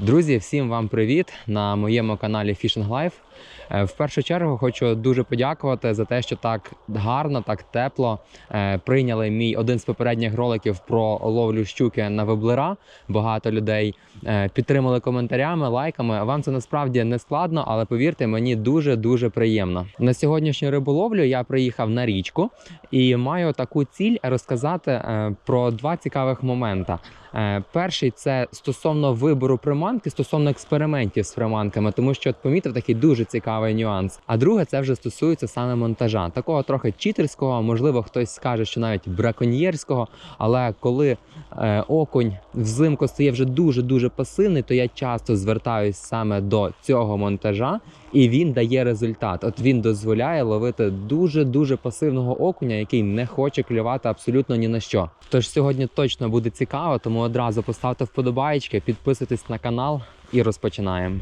Друзі, всім вам привіт на моєму каналі Fishing Life. Е, В першу чергу хочу дуже подякувати за те, що так гарно, так тепло е, прийняли мій один з попередніх роликів про ловлю щуки на веблера. Багато людей е, підтримали коментарями, лайками. Вам це насправді не складно, але повірте, мені дуже дуже приємно. На сьогоднішню риболовлю я приїхав на річку і маю таку ціль розказати про два цікавих момента. Е, Перший це стосовно вибору приманки, стосовно експериментів з приманками, тому що от помітив такий дуже цікавий нюанс. А друге, це вже стосується саме монтажа, такого трохи читерського, можливо, хтось скаже, що навіть браконьєрського. Але коли е, окунь взимку стає вже дуже дуже пасивний, то я часто звертаюсь саме до цього монтажа, і він дає результат. От він дозволяє ловити дуже дуже пасивного окуня, який не хоче клювати абсолютно ні на що. Тож сьогодні точно буде цікаво, тому одразу поставте вподобаєчки, підписуйтесь на канал і розпочинаємо.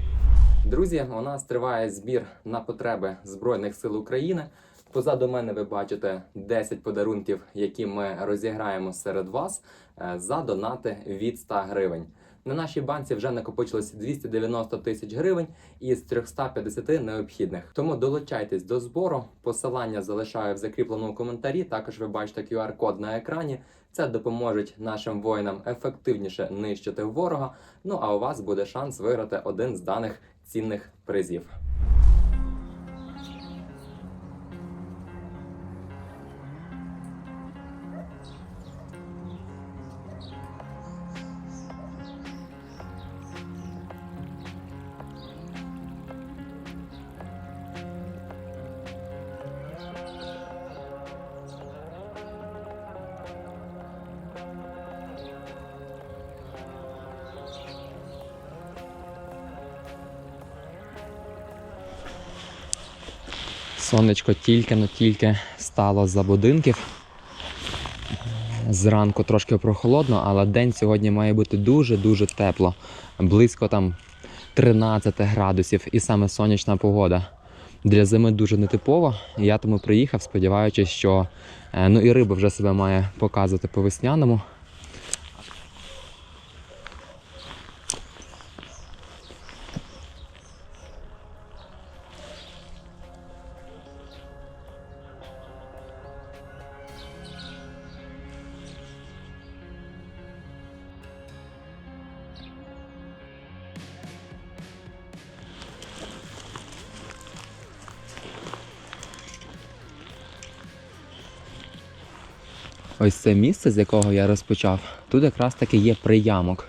Друзі, у нас триває збір на потреби Збройних сил України. Позаду мене ви бачите 10 подарунків, які ми розіграємо серед вас е, за донати від 100 гривень. На нашій банці вже накопичилося 290 тисяч гривень із 350 необхідних. Тому долучайтесь до збору. Посилання залишаю в закріпленому коментарі. Також ви бачите QR-код на екрані. Це допоможе нашим воїнам ефективніше нищити ворога. Ну а у вас буде шанс виграти один з даних цінних призів. Сонечко тільки но тільки стало за будинків. Зранку трошки прохолодно, але день сьогодні має бути дуже-дуже тепло. Близько там 13 градусів і саме сонячна погода. Для зими дуже нетипово. Я тому приїхав, сподіваючись, що е, ну і риба вже себе має показувати по весняному. Ось це місце, з якого я розпочав, тут якраз таки є приямок.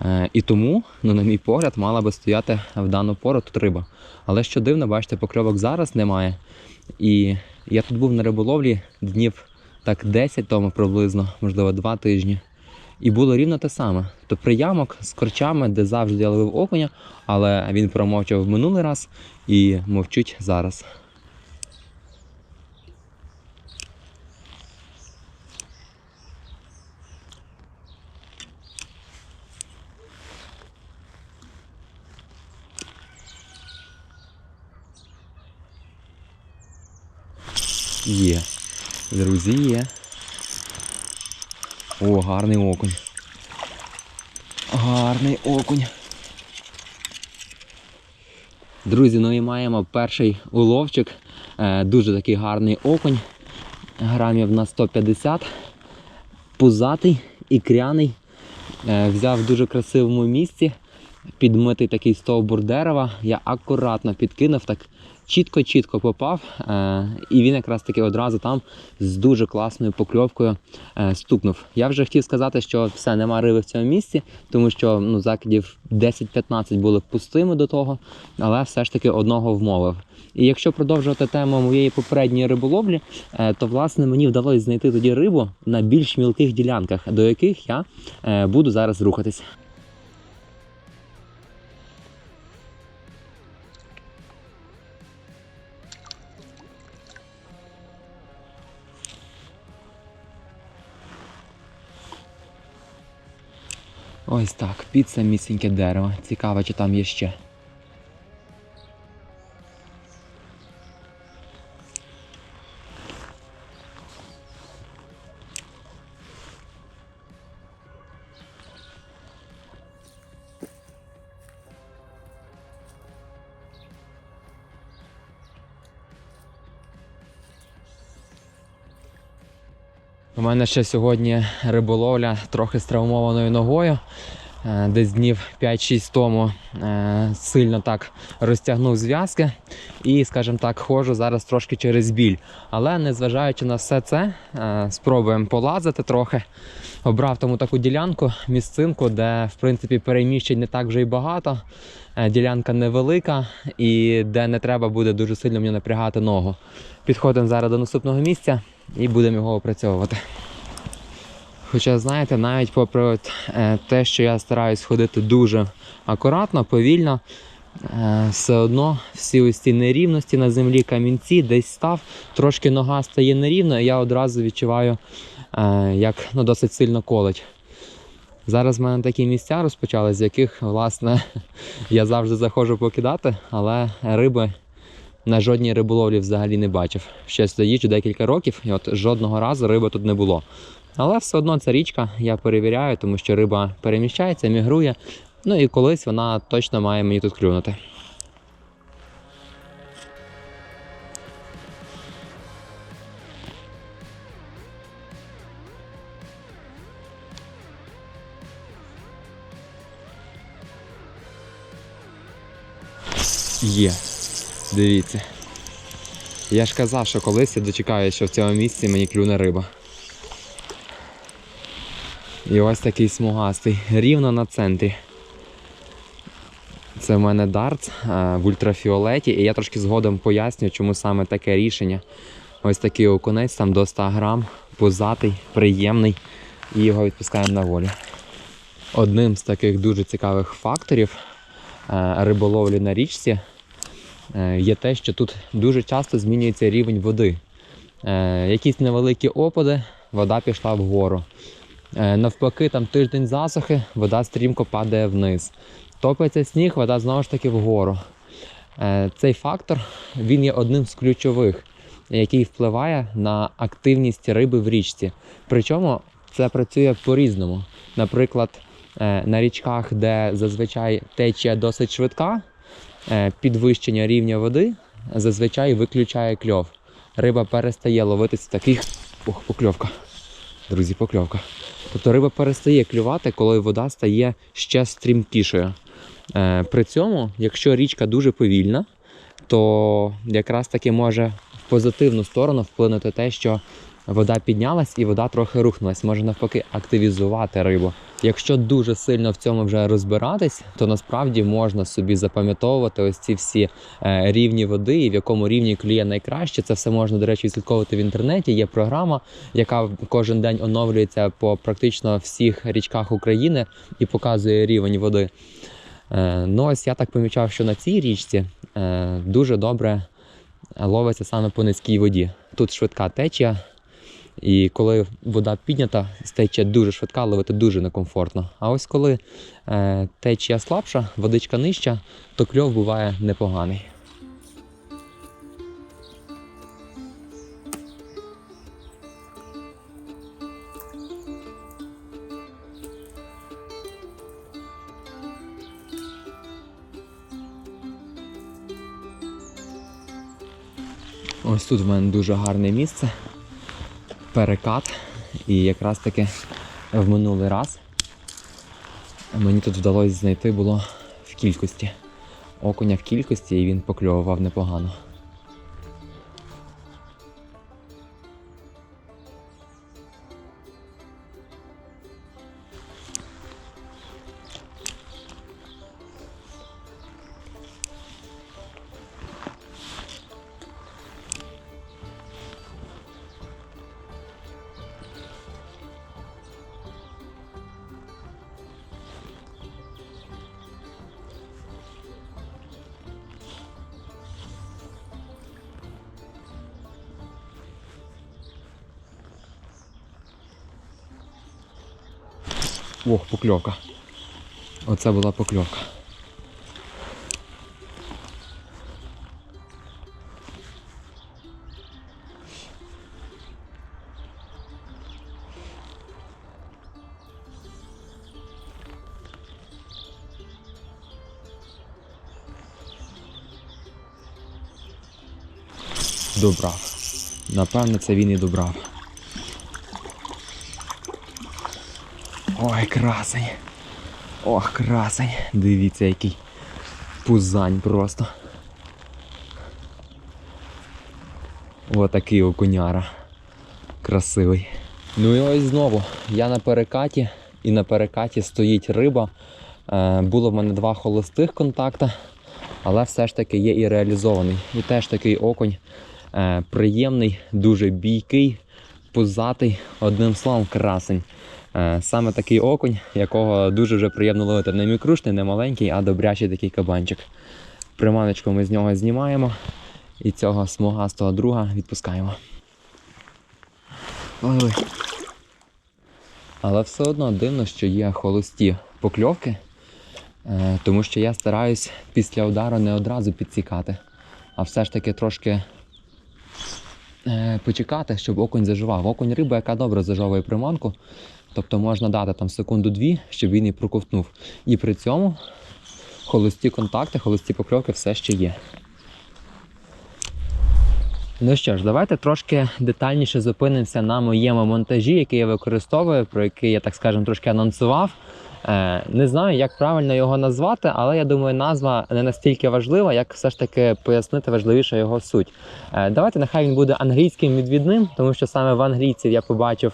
Е, і тому, ну, на мій погляд, мала би стояти в дану пору тут риба. Але що дивно, бачите, покльовок зараз немає. І я тут був на риболовлі днів так 10 тому приблизно, можливо, 2 тижні. І було рівно те саме. То приямок з корчами, де завжди я ловив окуня, але він промовчав минулий раз і мовчить зараз. Є. Друзі, є. О, гарний окунь. Гарний окунь. Друзі, ну і маємо перший уловчик. Е, дуже такий гарний окунь. Грамів на 150. Пузатий, ікряний. Е, взяв в дуже красивому місці. Підмитий такий стовбур дерева. Я акуратно підкинув, так чітко-чітко попав. Е, і він якраз таки одразу там з дуже класною покльовкою е, стукнув. Я вже хотів сказати, що все, нема риби в цьому місці, тому що ну, закидів 10-15 були пустими до того, але все ж таки одного вмовив. І якщо продовжувати тему моєї попередньої риболовлі, е, то власне мені вдалося знайти тоді рибу на більш мілких ділянках, до яких я буду зараз рухатись. Ось так, під самісіньке дерево. Цікаво, чи там є ще. У мене ще сьогодні риболовля трохи з травмованою ногою. Е, Десь днів 5-6 тому е, сильно так розтягнув зв'язки і, скажімо так, ходжу зараз трошки через біль. Але незважаючи на все це, е, спробуємо полазити трохи. Обрав тому таку ділянку, місцинку, де в принципі переміщень не так вже й багато. Ділянка невелика і де не треба буде дуже сильно мені напрягати ногу. Підходимо зараз до наступного місця і будемо його опрацьовувати. Хоча, знаєте, навіть попри от, е, те, що я стараюсь ходити дуже акуратно, повільно, е, все одно всі ось ці нерівності на землі, камінці, десь став, трошки нога стає нерівно, і я одразу відчуваю, е, як ну, досить сильно колить. Зараз в мене такі місця розпочали, з яких, власне, я завжди заходжу покидати, але риби на жодній риболовлі взагалі не бачив. Ще сюди їжджу декілька років, і от жодного разу риби тут не було. Але все одно ця річка я перевіряю, тому що риба переміщається, мігрує. Ну і колись вона точно має мені тут клюнути. Є. Дивіться. Я ж казав, що колись я дочекаю, що в цьому місці мені клюне риба. І ось такий смугастий, рівно на центрі. Це в мене дартс е, в ультрафіолеті, і я трошки згодом поясню, чому саме таке рішення. Ось такий окунець, там до 100 грам, пузатий, приємний, і його відпускаємо на волю. Одним з таких дуже цікавих факторів е, риболовлі на річці е, є те, що тут дуже часто змінюється рівень води. Якісь невеликі опади, вода пішла вгору. Е, Навпаки, там тиждень засухи, вода стрімко падає вниз. Топиться сніг, вода знову ж таки вгору. Е, Цей фактор він є одним з ключових, який впливає на активність риби в річці. Причому це працює по-різному. Наприклад, е, на річках, де зазвичай течія досить швидка, підвищення рівня води зазвичай виключає кльов. Риба перестає ловитися таких. Ох, покльовка. Друзі, покльовка. Тобто риба перестає клювати, коли вода стає ще стрімкішою. Е, при цьому, якщо річка дуже повільна, то якраз таки може в позитивну сторону вплинути те, що вода піднялась і вода трохи рухнулась, може навпаки активізувати рибу. Якщо дуже сильно в цьому вже розбиратись, то насправді можна собі запам'ятовувати ось ці всі е, рівні води, і в якому рівні клює найкраще. Це все можна, до речі, відслідковувати в інтернеті. Є програма, яка кожен день оновлюється по практично всіх річках України і показує рівень води. Е, Ну, ось я так помічав, що на цій річці е, дуже добре ловиться саме по низькій воді. Тут швидка течія, і коли вода піднята, течія дуже швидка, ловити дуже некомфортно. А ось коли е, течія слабша, водичка нижча, то кльов буває непоганий. Ось тут в мене дуже гарне місце. Перекат. І якраз таки в минулий раз мені тут вдалося знайти було в кількості. Окуня в кількості і він покльовував непогано. Ох, покльовка. Оце була покльовка. Добрав. Напевно, це він і добрав. Ой, красень. Ох, красень. Дивіться, який пузань просто. Отакий окуняра. Красивий. Ну і ось знову. Я на перекаті, і на перекаті стоїть риба. Е, було в мене два холостих контакта, але все ж таки є і реалізований. І теж такий окунь е, приємний, дуже бійкий, пузатий, одним словом, красень. Е, Саме такий окунь, якого дуже вже приємно ловити. Не мікрушний, не маленький, а добрячий такий кабанчик. Приманочку ми з нього знімаємо і цього смугастого друга відпускаємо. Ой. Але все одно дивно, що є холості покльовки, е, тому що я стараюсь після удару не одразу підсікати, а все ж таки трошки е, почекати, щоб окунь заживав. Окунь риба, яка добре зажовує приманку, тобто можна дати там секунду-дві, щоб він і проковтнув. І при цьому холості контакти, холості покльовки все ще є. Ну що ж, давайте трошки детальніше зупинимося на моєму монтажі, який я використовую, про який я так скажемо трошки анонсував. Е, не знаю, як правильно його назвати, але я думаю, назва не настільки важлива, як все ж таки пояснити важливіше його суть. Е, давайте нехай він буде англійським відвідним, тому що саме в англійців я побачив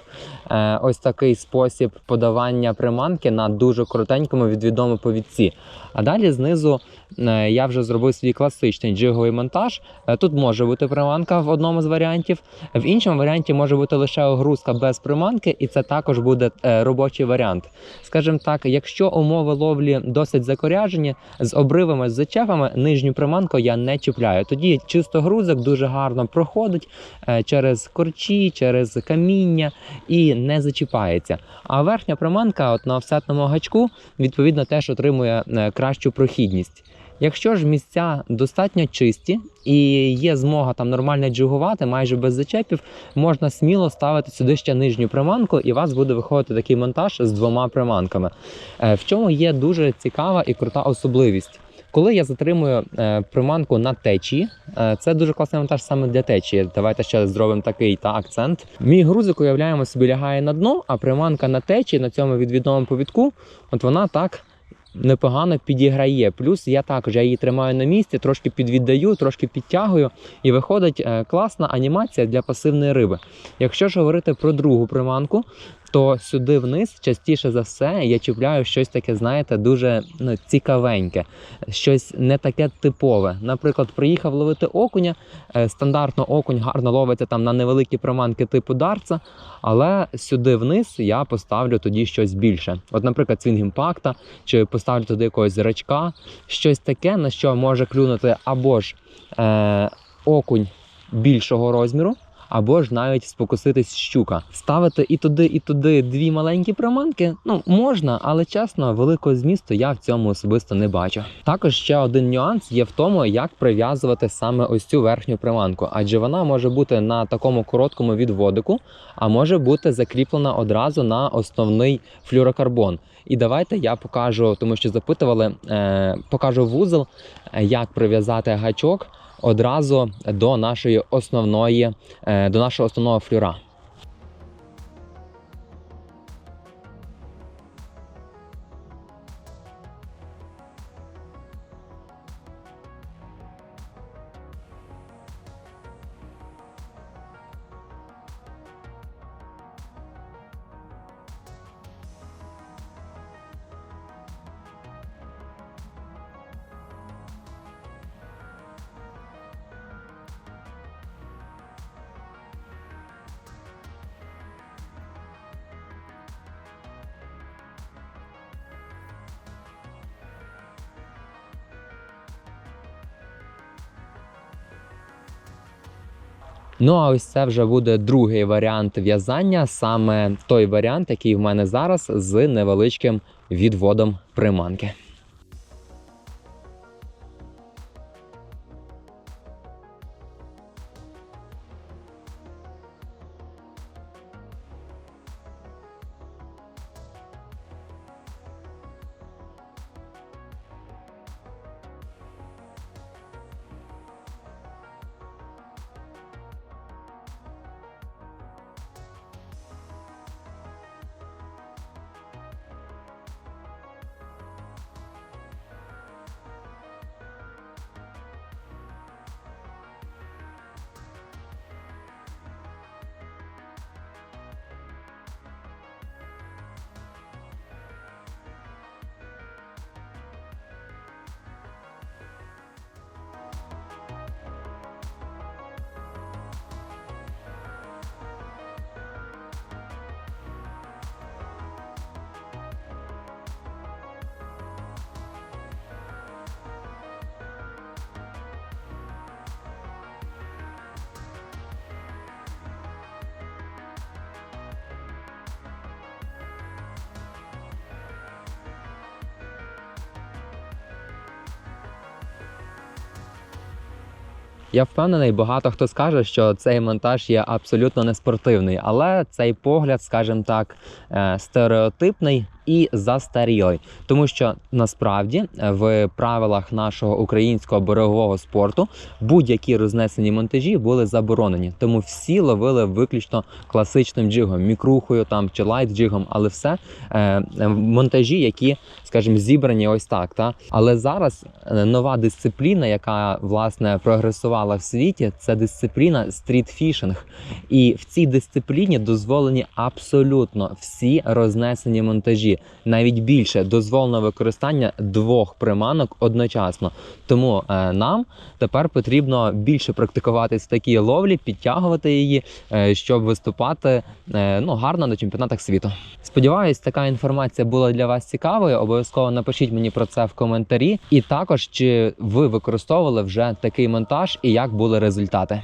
е, ось такий спосіб подавання приманки на дуже коротенькому відвідному повідці. А далі знизу я вже зробив свій класичний джиговий монтаж. Е, Тут може бути приманка в одному з варіантів, в іншому варіанті може бути лише огрузка без приманки, і це також буде е, робочий варіант. Скажімо так, якщо умови ловлі досить закоряжені, з обривами, з зачепами, нижню приманку я не чіпляю. Тоді чисто грузик дуже гарно проходить е, через корчі, через каміння і не зачіпається. А верхня приманка, от на офсетному гачку, відповідно теж отримує е, кращу прохідність. Якщо ж місця достатньо чисті і є змога там нормально джигувати, майже без зачепів, можна сміло ставити сюди ще нижню приманку, і у вас буде виходити такий монтаж з двома приманками. Е, В чому є дуже цікава і крута особливість. Коли я затримую е, приманку на течії, е, це дуже класний монтаж саме для течії. Давайте ще зробимо такий та акцент. Мій грузик, уявляємо собі, лягає на дно, а приманка на течії на цьому відвідному повідку, от вона так непогано підіграє. Плюс я також я її тримаю на місці, трошки підвіддаю, трошки підтягую, і виходить е, класна анімація для пасивної риби. Якщо ж говорити про другу приманку, то сюди вниз частіше за все я чіпляю щось таке, знаєте, дуже ну, цікавеньке, щось не таке типове. Наприклад, приїхав ловити окуня. е, Стандартно окунь гарно ловиться там на невеликі приманки типу дарца, але сюди вниз я поставлю тоді щось більше. От, наприклад, свінг імпакта, чи поставлю туди якогось зрачка, щось таке, на що може клюнути або ж е, окунь більшого розміру. Або ж навіть спокуситись щука. Ставити і туди, і туди дві маленькі приманки. Ну можна, але чесно, великого змісту я в цьому особисто не бачу. Також ще один нюанс є в тому, як прив'язувати саме ось цю верхню приманку, адже вона може бути на такому короткому відводику, а може бути закріплена одразу на основний флюрокарбон. І давайте я покажу, тому що запитували, е, покажу вузол, е, як прив'язати гачок одразу до нашої основної, е, до нашого основного флюра. Ну а ось це вже буде другий варіант в'язання, саме той варіант, який в мене зараз з невеличким відводом приманки. Я впевнений, багато хто скаже, що цей монтаж є абсолютно неспортивний, але цей погляд, скажімо так, е, стереотипний і застарілий, тому що насправді е, в правилах нашого українського берегового спорту будь-які рознесені монтажі були заборонені, тому всі ловили виключно класичним джигом, мікрухою там чи лайт джигом, але все е, е, монтажі, які, скажімо, зібрані ось так. Та але зараз е, нова дисципліна, яка власне прогресувала в світі, це дисципліна стрітфішинг. І в цій дисципліні дозволені абсолютно всі рознесені монтажі, навіть більше дозволено використання двох приманок одночасно. Тому е, нам тепер потрібно більше практикуватись в такій ловлі, підтягувати її, е, щоб виступати е, ну, гарно на чемпіонатах світу. Сподіваюсь, така інформація була для вас цікавою. Обов'язково напишіть мені про це в коментарі. І також чи ви використовували вже такий монтаж і як були результати.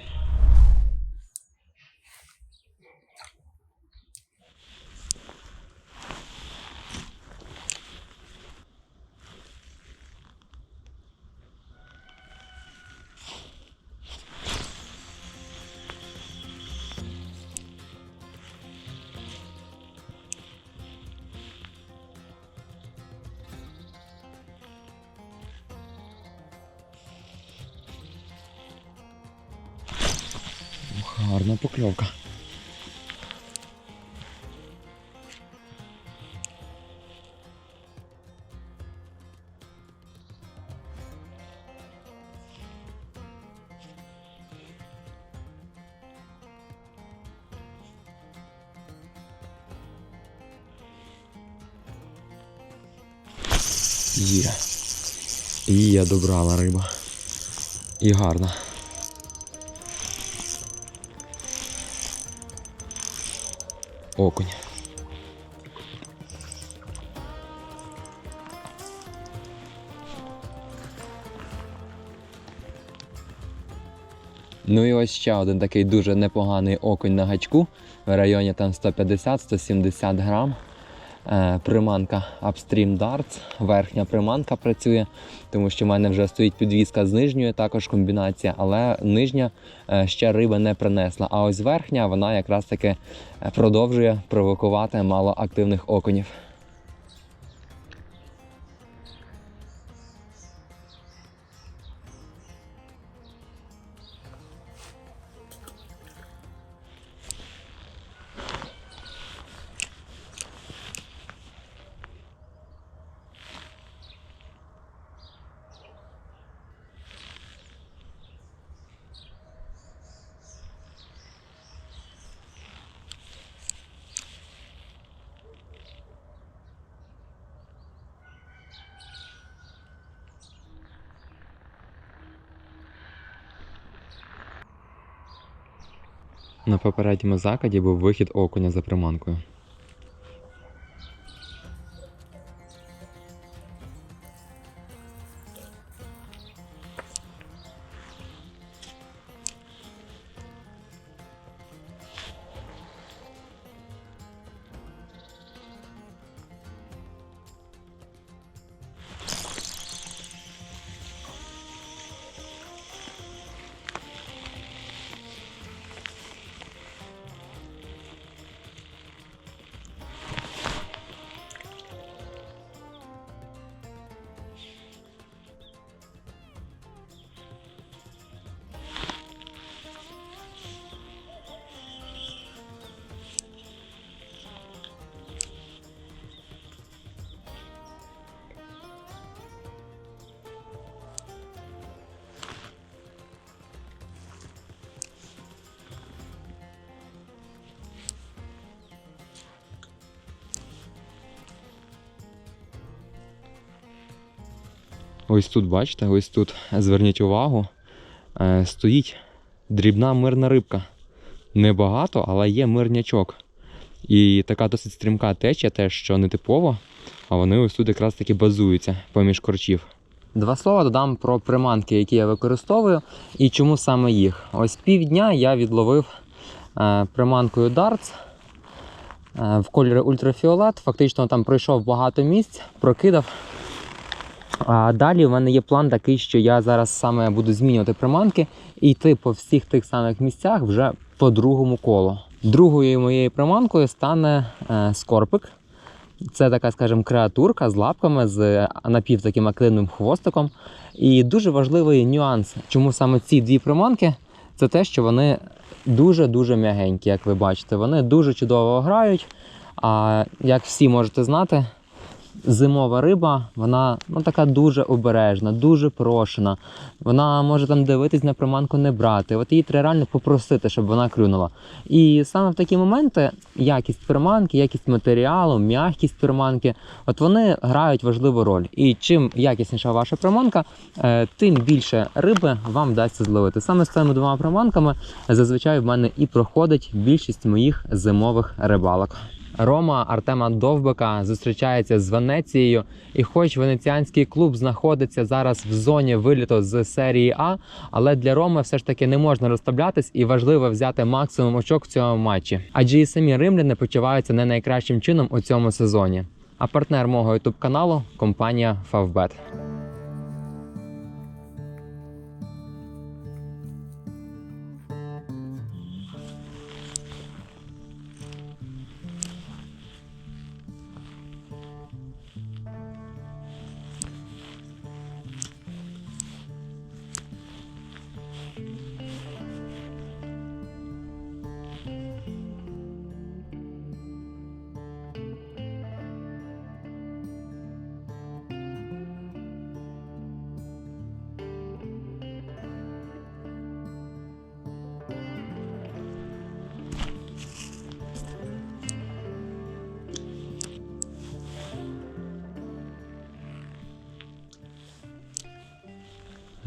Гарна покльовка. Є. Є добрала риба. І гарна. Окунь. Ну і ось ще один такий дуже непоганий окунь на гачку в районі там 150-170 грам. Е, приманка Upstream Darts, верхня приманка працює, тому що в мене вже стоїть підвізка з нижньою, також комбінація, але нижня е, ще риба не принесла. А ось верхня вона якраз таки е, продовжує провокувати малоактивних окунів. На попередньому закладі був вихід окуня за приманкою. Ось тут, бачите, ось тут зверніть увагу, е, стоїть дрібна мирна рибка. Небагато, але є мирнячок. І така досить стрімка течія, теж що не типово, а вони ось тут якраз таки базуються поміж корчів. Два слова додам про приманки, які я використовую, і чому саме їх. Ось півдня я відловив е, приманкою Darts е, в кольорі ультрафіолет. Фактично там пройшов багато місць, прокидав А далі в мене є план такий, що я зараз саме буду змінювати приманки і йти по всіх тих самих місцях вже по другому колу. Другою моєю приманкою стане е, скорпик. Це така, скажімо, креатурка з лапками, з напів таким активним хвостиком. І дуже важливий нюанс, чому саме ці дві приманки, це те, що вони дуже-дуже м'ягенькі, як ви бачите. Вони дуже чудово грають. А як всі можете знати, зимова риба, вона ну, така дуже обережна, дуже прошена. Вона може там дивитись на приманку не брати. От її треба реально попросити, щоб вона клюнула. І саме в такі моменти якість приманки, якість матеріалу, м'якість приманки, от вони грають важливу роль. І чим якісніша ваша приманка, е, тим більше риби вам вдасться зловити. Саме з цими двома приманками зазвичай в мене і проходить більшість моїх зимових рибалок. Рома Артема Довбика зустрічається з Венецією, і хоч венеціанський клуб знаходиться зараз в зоні виліту з серії А, але для Роми все ж таки не можна розставлятись і важливо взяти максимум очок в цьому матчі. Адже і самі римляни почуваються не найкращим чином у цьому сезоні. А партнер мого ютуб каналу компанія Favbet.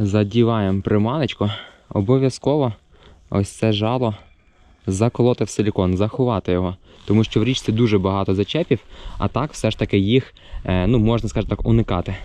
Задіваємо приманочку. Обов'язково ось це жало заколоти в силікон, заховати його. Тому що в річці дуже багато зачепів, а так все ж таки їх, е, ну можна скажімо так, уникати.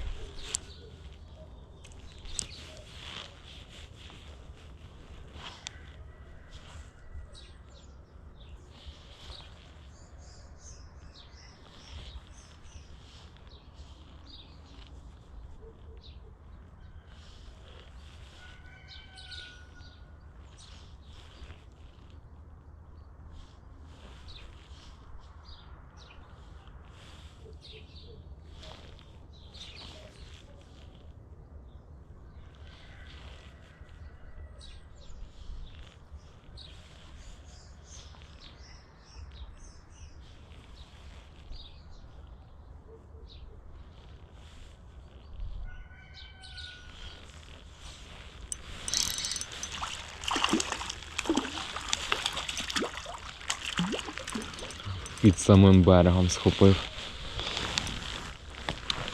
Під самим берегом схопив.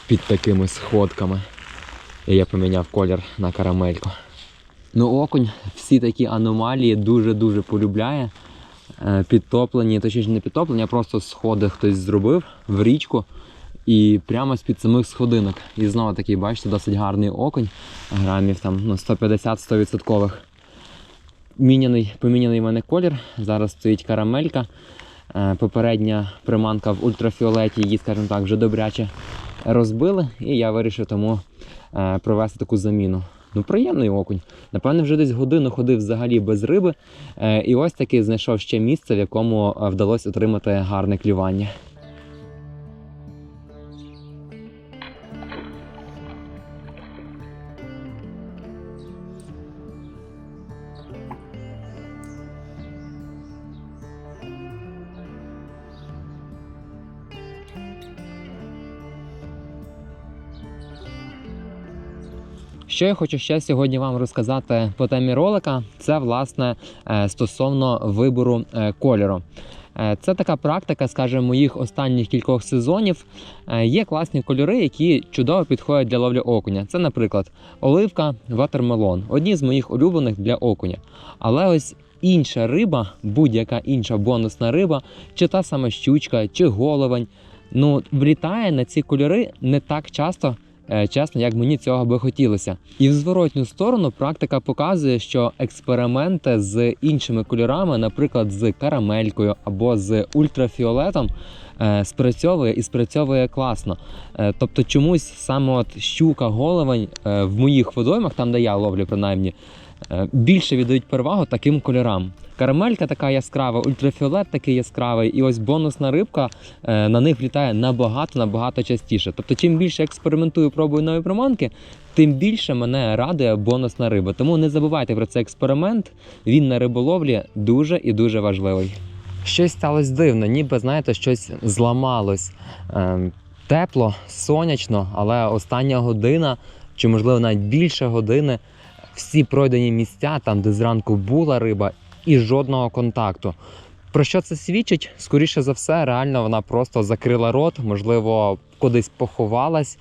Під такими сходками. І я поміняв колір на карамельку. Ну, окунь всі такі аномалії дуже-дуже полюбляє. Е, Підтоплені, точніше не підтоплені, а просто сходи хтось зробив в річку. І прямо з-під самих сходинок. І знову такий, бачите, досить гарний окунь. Грамів там ну, 150-100%. Міняний, поміняний в мене колір. Зараз стоїть карамелька. Е, Попередня приманка в ультрафіолеті, її, скажімо так, вже добряче розбили, і я вирішив тому е, провести таку заміну. Ну, приємний окунь. Напевно, вже десь годину ходив взагалі без риби. Е, І ось таки знайшов ще місце, в якому вдалося отримати гарне клювання. Що я хочу ще сьогодні вам розказати по темі ролика, це власне е, стосовно вибору е, кольору. Е, Це така практика, скажімо, моїх останніх кількох сезонів. Є класні кольори, які чудово підходять для ловлі окуня. Це, наприклад, оливка, ватермелон одні з моїх улюблених для окуня. Але ось інша риба, будь-яка інша бонусна риба, чи та сама щучка, чи головень, ну влітає на ці кольори не так часто. Е, Чесно, як мені цього би хотілося, і в зворотню сторону практика показує, що експерименти з іншими кольорами, наприклад, з карамелькою або з ультрафіолетом, е, спрацьовує і спрацьовує класно. Е, тобто чомусь саме от щука, головень в моїх водоймах, там де я ловлю принаймні, більше віддають перевагу таким кольорам. Карамелька така яскрава, ультрафіолет такий яскравий, і ось бонусна рибка е, на них влітає набагато набагато частіше. Тобто, чим більше експериментую, пробую нові приманки, тим більше мене радує бонусна риба. Тому не забувайте про цей експеримент. Він на риболовлі дуже і дуже важливий. Щось сталося дивно, ніби знаєте, щось зламалось. Ем, тепло, сонячно, але остання година, чи можливо навіть більше години, всі пройдені місця, там, де зранку була риба, і жодного контакту. Про що це свідчить? Скоріше за все, реально вона просто закрила рот, можливо, кудись поховалась.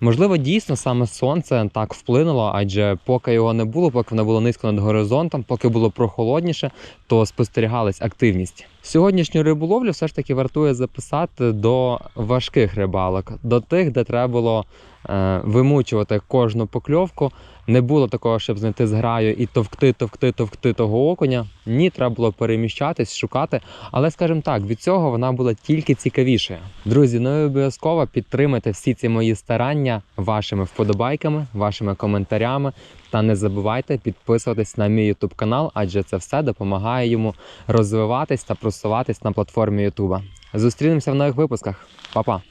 Можливо, дійсно саме сонце так вплинуло, адже поки його не було, поки воно було низько над горизонтом, поки було прохолодніше, то спостерігалась активність. Сьогоднішню риболовлю все ж таки вартує записати до важких рибалок, до тих, де треба було е, вимучувати кожну покльовку. Не було такого, щоб знайти зграю і товкти, товкти, товкти того окуня. Ні, треба було переміщатись, шукати. Але, скажімо так, від цього вона була тільки цікавішою. Друзі, ну і обов'язково підтримайте всі ці мої старання вашими вподобайками, вашими коментарями. Та не забувайте підписуватись на мій YouTube канал, адже це все допомагає йому розвиватись та просуватись на платформі YouTube. Зустрінемося в нових випусках. Па-па!